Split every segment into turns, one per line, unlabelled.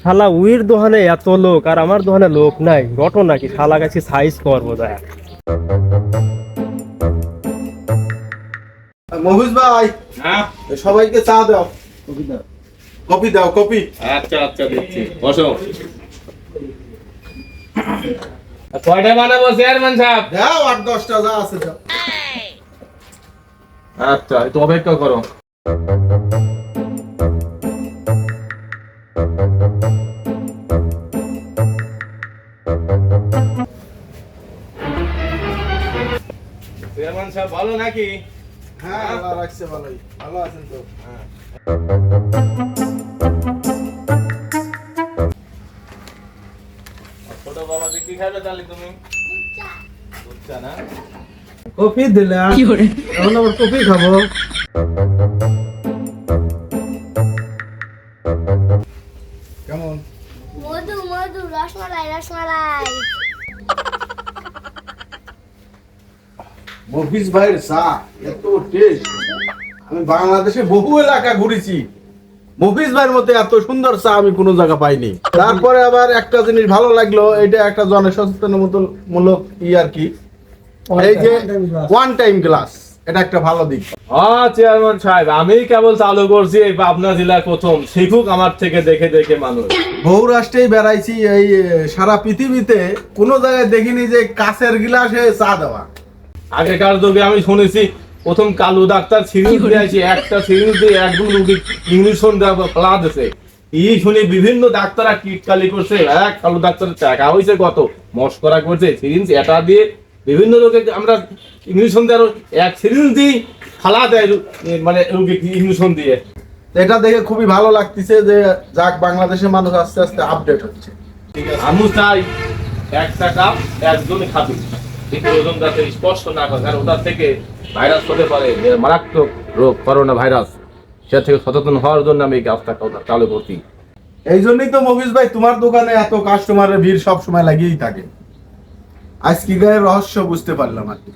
শালা উইর দোকানে এত লোক আর আমার দোকানে লোক নাই। ঘটনা কি শালা গাছি সাইজ করব দেখ।
মহুজ ভাই
হ্যাঁ?
সবাইকে চা দাও। কপি দাও। কপি
আচ্ছা আচ্ছা দিচ্ছি। বসো। কয়টা বানাবো চেয়ারম্যান সাহেব?
দাও আট দশটা যা আছে যাও
আচ্ছা একটু অপেক্ষা করো। চেয়ারম্যান সাহেব ভালো নাকি?
হ্যাঁ আল্লাহ রাখছে ভালোই। ভালো আছেন তো?
ছোট বাবা কি খাবে তাহলে তুমি? দুধ চা না?
কপি দিলাম এখন আবার কপি খাব। কেমন?
মধু মধু রসমালাই রসমালাই।
মফিজ ভাইয়ের চা এত টেস্ট আমি বাংলাদেশে বহু এলাকা ঘুরেছি। মফিজ ভাইয়ের মতো এত সুন্দর চা আমি কোনো জায়গা পাইনি। তারপরে আবার একটা জিনিস ভালো লাগল এটা একটা জনসচেতন মূলক ই আর কি। এই যে ওয়ান টাইম গ্লাস এটা একটা ভালো দিক।
হ্যাঁ চেয়ারম্যান সাহেব আমি কেবল চালু করছি এই পাবনা জেলার প্রথম শিখুক আমার থেকে দেখে দেখে মানুষ।
বহু রাষ্ট্রেই বেড়াইছি এই সারা পৃথিবীতে কোনো জায়গায় দেখিনি যে কাছের গিলাসে চা দেওয়া।
আগেকার যুগে আমি শুনেছি প্রথম কালু ডাক্তার সিরিঞ্জ দিয়েছে একটা সিরিঞ্জ দিয়ে একদম রুগী ইংলিশন ফেলা দিছে। এই শুনে বিভিন্ন ডাক্তাররা কিটকালি করছে এক কালু ডাক্তারের টাকা হয়েছে কত মস্করা করছে সিরিঞ্জ এটা দিয়ে বিভিন্ন রোগে আমরা ইংলিশন দেওয়ার এক সিরিঞ্জ দিই ফালা দেয় মানে রুগী ইংলিশন দিয়ে
এটা দেখে খুবই ভালো লাগতেছে যে যাক বাংলাদেশের মানুষ আস্তে আস্তে আপডেট হচ্ছে।
আমি চাই একটা কাপ একজনই খাবি। কিন্তু ওজন যাতে স্পষ্ট না করে কারণ ওটার থেকে ভাইরাস হতে পারে মারাত্মক রোগ করোনা ভাইরাস। সে থেকে সচেতন হওয়ার জন্য আমি এই কাজটা চালু করছি।
এই জন্যই তো মফিজ ভাই তোমার দোকানে এত কাস্টমারের ভিড় সব সময় লাগিয়েই থাকে। আজকে গায়ের রহস্য বুঝতে পারলাম আর কি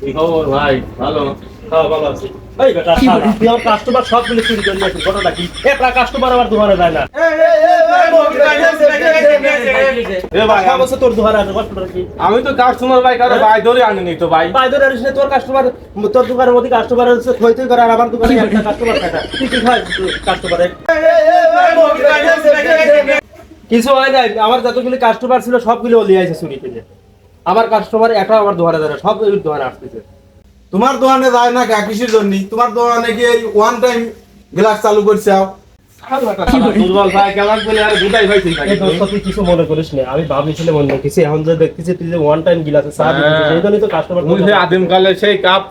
কি ভাই ভালো
হ্যাঁ ভালো আছি এই বেটা শালা, তুই আমার কাস্টমার সবগুলো চুরি করে নিয়েছিস ঘটনা কি একটা কাস্টমার আমার দোকানে যায় না
এ ভাই
কথা বলছে তোর দোকানে আছে
আমি তো কাস্টমার ভাই কারও ভাই ধরে আনিনি তো ভাই
ভাই ধরে আনিস তোর কাস্টমার তোর দোকানের মধ্যে কাস্টমার হচ্ছে থই থই করে আর আমার দোকানে একটা কাস্টমার থাকে তুই কি খাস কাস্টমারে কিছু হয় নাই আমার যতগুলি কাস্টমার ছিল সবগুলো লিয়ে আছে চুরি করে। আমার কাস্টমার একটা আমার দোকানে যায় না সব ওই দোকানে আসতেছে।
তোমার দোকানে যায় না কা কিসের জন্য? তোমার দোকানে কি এই ওয়ান টাইম গ্লাস চালু করছে
দুর্বল ভাই কেমন বলে আর দুটাই ভাই ঠিক
এই দোস্ত তুই কিছু মনে করিস না আমি ভাবছিলাম মনে রেখেছি এখন যে দেখতেছি তুই যে ওয়ান টাইম গিলাসে চা দিচ্ছিস সেই জন্যই তো কাস্টমার
মুই সেই আদিমকালে সেই কাপ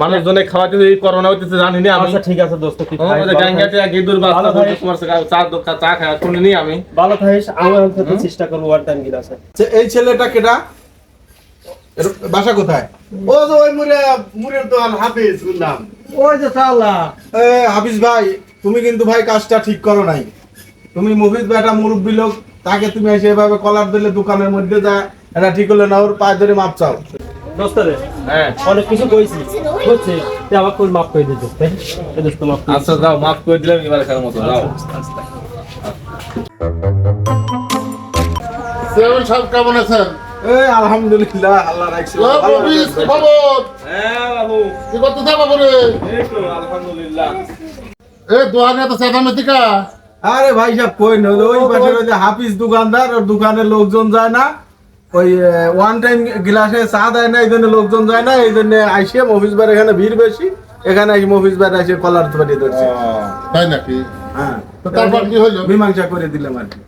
মানুষজনে খাওয়াতে এই করোনা হইতেছে জানি না আমি।
আচ্ছা ঠিক আছে দোস্ত তুই
আমাদের
ভালো
গাঙ্গাতে। এক ইঁদুর বাচ্চা
থাকিস।
তোমার সাথে চা দোকান চা খাওয়া শুনিনি আমি।
ভালো থাকিস আমি অন্তত চেষ্টা করব ওয়ান টাইম গিলাসে
যে এই ছেলেটা এর বাসা কোথায়? ও যে ওই মুরে মুরের দোকান হাফিজ নাম।
ওই যে চালা
এ, হাফিজ ভাই তুমি কিন্তু ভাই কাজটা ঠিক করো নাই। তুমি ভাই একটা মুরব্বী লোক তাকে তুমি এসে এভাবে কলার দিলে দোকানের মধ্যে যা এটা ঠিক হলো না ওর পায়ে ধরে মাপ চাও।
দোস্ত
হ্যাঁ।
অনেক কিছু কইছি। বুঝছি তুই আমাকে কই মাফ করে দিস দোস্ত হ্যাঁ? দোস্ত মাফ
আচ্ছা যাও মাফ করে দিলাম এবার খাওয়ার মতো যাও।
চেয়ারম্যান সাহেব কেমন আছেন?
এই আলহামদুলিল্লাহ আল্লাহ রাখছে।
এ,
ভালো
মফিজ,
রাখছে।
খবর?
হ্যাঁ বাবু।
কি করতে যাব করে
এই তো আলহামদুলিল্লাহ।
এ দোকানে তো চেতামেতিকা
আরে ভাই সাহেব কই না ওই পাশে ওই যে হাফিজ দোকানদার ওর দোকানে লোকজন যায় না। ওই ওয়ান টাইম গ্লাসে চা দেয় না এই জন্য লোকজন যায় না এই জন্য আইসে মফিজ বার এখানে ভিড় বেশি এখানে আইসে মফিজ বার এসে কলার ধরে ধরছে।
তাই নাকি?
হ্যাঁ।
তারপর কি হইল?
মীমাংসা করে দিলাম আর কি।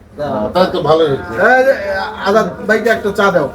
তাই তো
ভালো আজাদ ভাইকে একটা চা দাও।